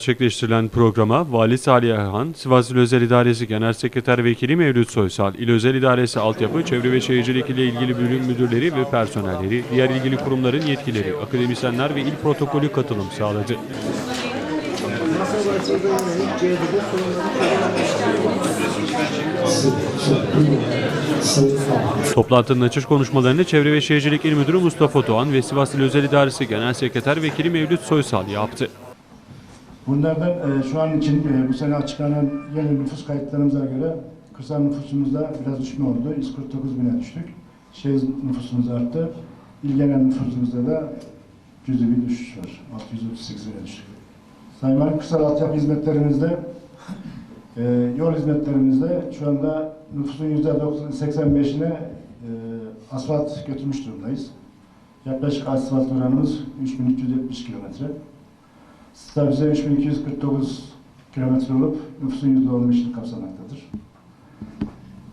Gerçekleştirilen programa Vali Salih Ayhan, Sivas İl Özel İdaresi Genel Sekreter Vekili Mevlüt Soysal, İl Özel İdaresi Altyapı, Çevre ve Şehircilik ile ilgili bölüm müdürleri ve personelleri, diğer ilgili kurumların yetkileri, akademisyenler ve il protokolü katılım sağladı. Toplantının açış konuşmalarını Çevre ve Şehircilik İl Müdürü Mustafa Doğan ve Sivas İl Özel İdaresi Genel Sekreter Vekili Mevlüt Soysal yaptı. Bunlardan e, şu an için e, bu sene açıklanan yeni nüfus kayıtlarımıza göre kırsal nüfusumuzda biraz düşme oldu. 149 bine düştük. Şehir nüfusumuz arttı. İl nüfusumuzda da cüzi bir düşüş var. 638 bine düştük. Sayın Valim, kırsal altyapı hizmetlerimizde e, yol hizmetlerimizde şu anda nüfusun %85'ine e, asfalt götürmüş durumdayız. Yaklaşık asfalt oranımız 3370 kilometre. Stabilize 3249 kilometre olup nüfusun %15'ini kapsamaktadır.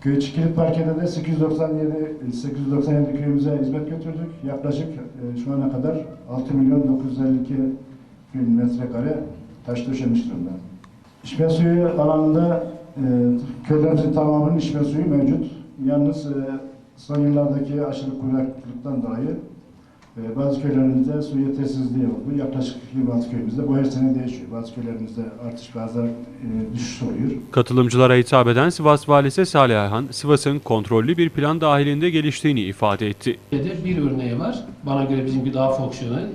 Köyçü Kilit Parkı'da da 897, 897 köyümüze hizmet götürdük. Yaklaşık e, şu ana kadar 6 milyon 952 bin metrekare taş döşemiş durumda. İçme suyu alanında e, köylerimizin tamamının içme suyu mevcut. Yalnız e, son yıllardaki aşırı kuraklıktan dolayı ee, Bazı köylerimizde su yetersizliği oldu. Yaklaşık 26 köyümüzde. Bu her sene değişiyor. Bazı köylerimizde artış bazen e, düşüş oluyor. Katılımcılara hitap eden Sivas Valisi Salih Ayhan, Sivas'ın kontrollü bir plan dahilinde geliştiğini ifade etti. bir örneği var. Bana göre bizimki daha fonksiyonel.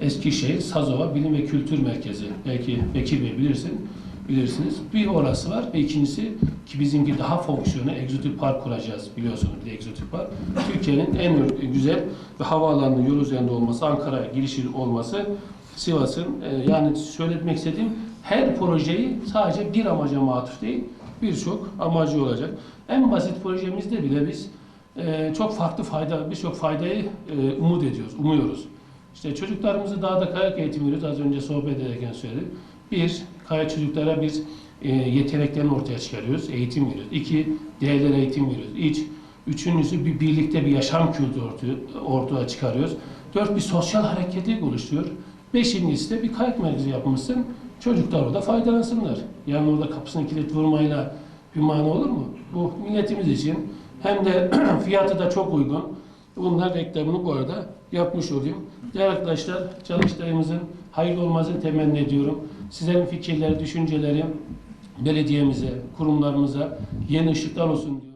Eskişehir, Sazova Bilim ve Kültür Merkezi. Belki Bekir Bey bilirsin, bilirsiniz. Bir orası var ve ikincisi ki bizimki daha fonksiyonel egzotik park kuracağız biliyorsunuz bir egzotik park. Türkiye'nin en güzel ve havaalanının yol üzerinde olması, Ankara'ya girişi olması Sivas'ın e, yani söyletmek istediğim her projeyi sadece bir amaca matuf değil birçok amacı olacak. En basit projemizde bile biz e, çok farklı fayda, birçok faydayı e, umut ediyoruz, umuyoruz. İşte çocuklarımızı dağda kayak eğitimi veriyoruz. Az önce sohbet ederken söyledim. Bir, kayak çocuklara biz e, yeteneklerini ortaya çıkarıyoruz, eğitim veriyoruz. İki, değerler eğitim veriyoruz. Üç, üçüncüsü bir birlikte bir yaşam kültürü ortaya, ortaya çıkarıyoruz. Dört, bir sosyal hareketlilik oluşturuyor. Beşincisi de bir kayak merkezi yapmışsın. Çocuklar orada faydalansınlar. Yani orada kapısını kilit vurmayla bir mana olur mu? Bu milletimiz için hem de fiyatı da çok uygun. Bunlar reklamını bu arada yapmış olayım. Değerli arkadaşlar, çalıştayımızın hayırlı olmasını temenni ediyorum. Sizlerin fikirleri, düşünceleri belediyemize, kurumlarımıza yeni ışıklar olsun diyorum.